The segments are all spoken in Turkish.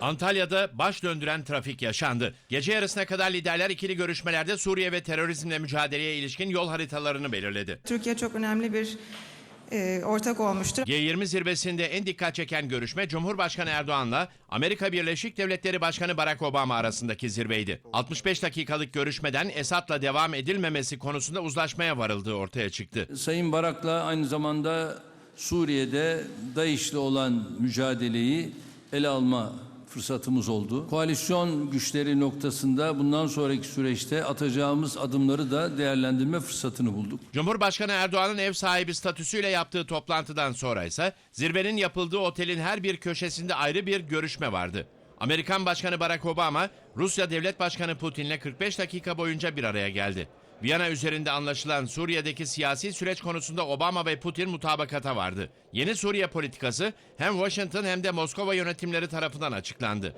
Antalya'da baş döndüren trafik yaşandı. Gece yarısına kadar liderler ikili görüşmelerde Suriye ve terörizmle mücadeleye ilişkin yol haritalarını belirledi. Türkiye çok önemli bir e, ortak olmuştur. G20 zirvesinde en dikkat çeken görüşme Cumhurbaşkanı Erdoğan'la Amerika Birleşik Devletleri Başkanı Barack Obama arasındaki zirveydi. 65 dakikalık görüşmeden Esad'la devam edilmemesi konusunda uzlaşmaya varıldığı ortaya çıktı. Sayın Barak'la aynı zamanda Suriye'de DAEŞ'le olan mücadeleyi ele alma fırsatımız oldu. Koalisyon güçleri noktasında bundan sonraki süreçte atacağımız adımları da değerlendirme fırsatını bulduk. Cumhurbaşkanı Erdoğan'ın ev sahibi statüsüyle yaptığı toplantıdan sonra ise zirvenin yapıldığı otelin her bir köşesinde ayrı bir görüşme vardı. Amerikan Başkanı Barack Obama, Rusya Devlet Başkanı Putin'le 45 dakika boyunca bir araya geldi. Viyana üzerinde anlaşılan Suriye'deki siyasi süreç konusunda Obama ve Putin mutabakata vardı. Yeni Suriye politikası hem Washington hem de Moskova yönetimleri tarafından açıklandı.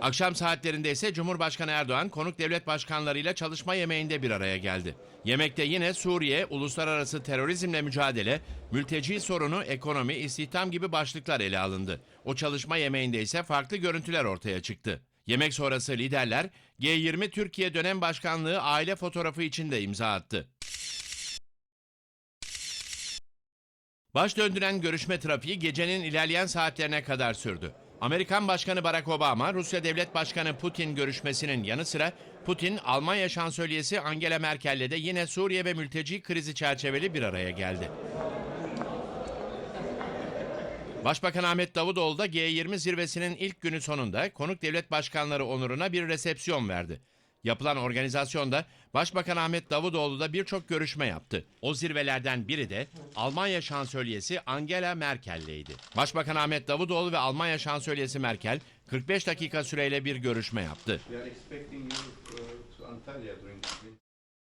Akşam saatlerinde ise Cumhurbaşkanı Erdoğan konuk devlet başkanlarıyla çalışma yemeğinde bir araya geldi. Yemekte yine Suriye, uluslararası terörizmle mücadele, mülteci sorunu, ekonomi, istihdam gibi başlıklar ele alındı. O çalışma yemeğinde ise farklı görüntüler ortaya çıktı. Yemek sonrası liderler G20 Türkiye dönem başkanlığı aile fotoğrafı için de imza attı. Baş döndüren görüşme trafiği gecenin ilerleyen saatlerine kadar sürdü. Amerikan Başkanı Barack Obama, Rusya Devlet Başkanı Putin görüşmesinin yanı sıra Putin, Almanya Şansölyesi Angela Merkel'le de yine Suriye ve mülteci krizi çerçeveli bir araya geldi. Başbakan Ahmet Davutoğlu da G20 zirvesinin ilk günü sonunda konuk devlet başkanları onuruna bir resepsiyon verdi. Yapılan organizasyonda Başbakan Ahmet Davutoğlu da birçok görüşme yaptı. O zirvelerden biri de Almanya Şansölyesi Angela Merkel'leydi. Başbakan Ahmet Davutoğlu ve Almanya Şansölyesi Merkel 45 dakika süreyle bir görüşme yaptı.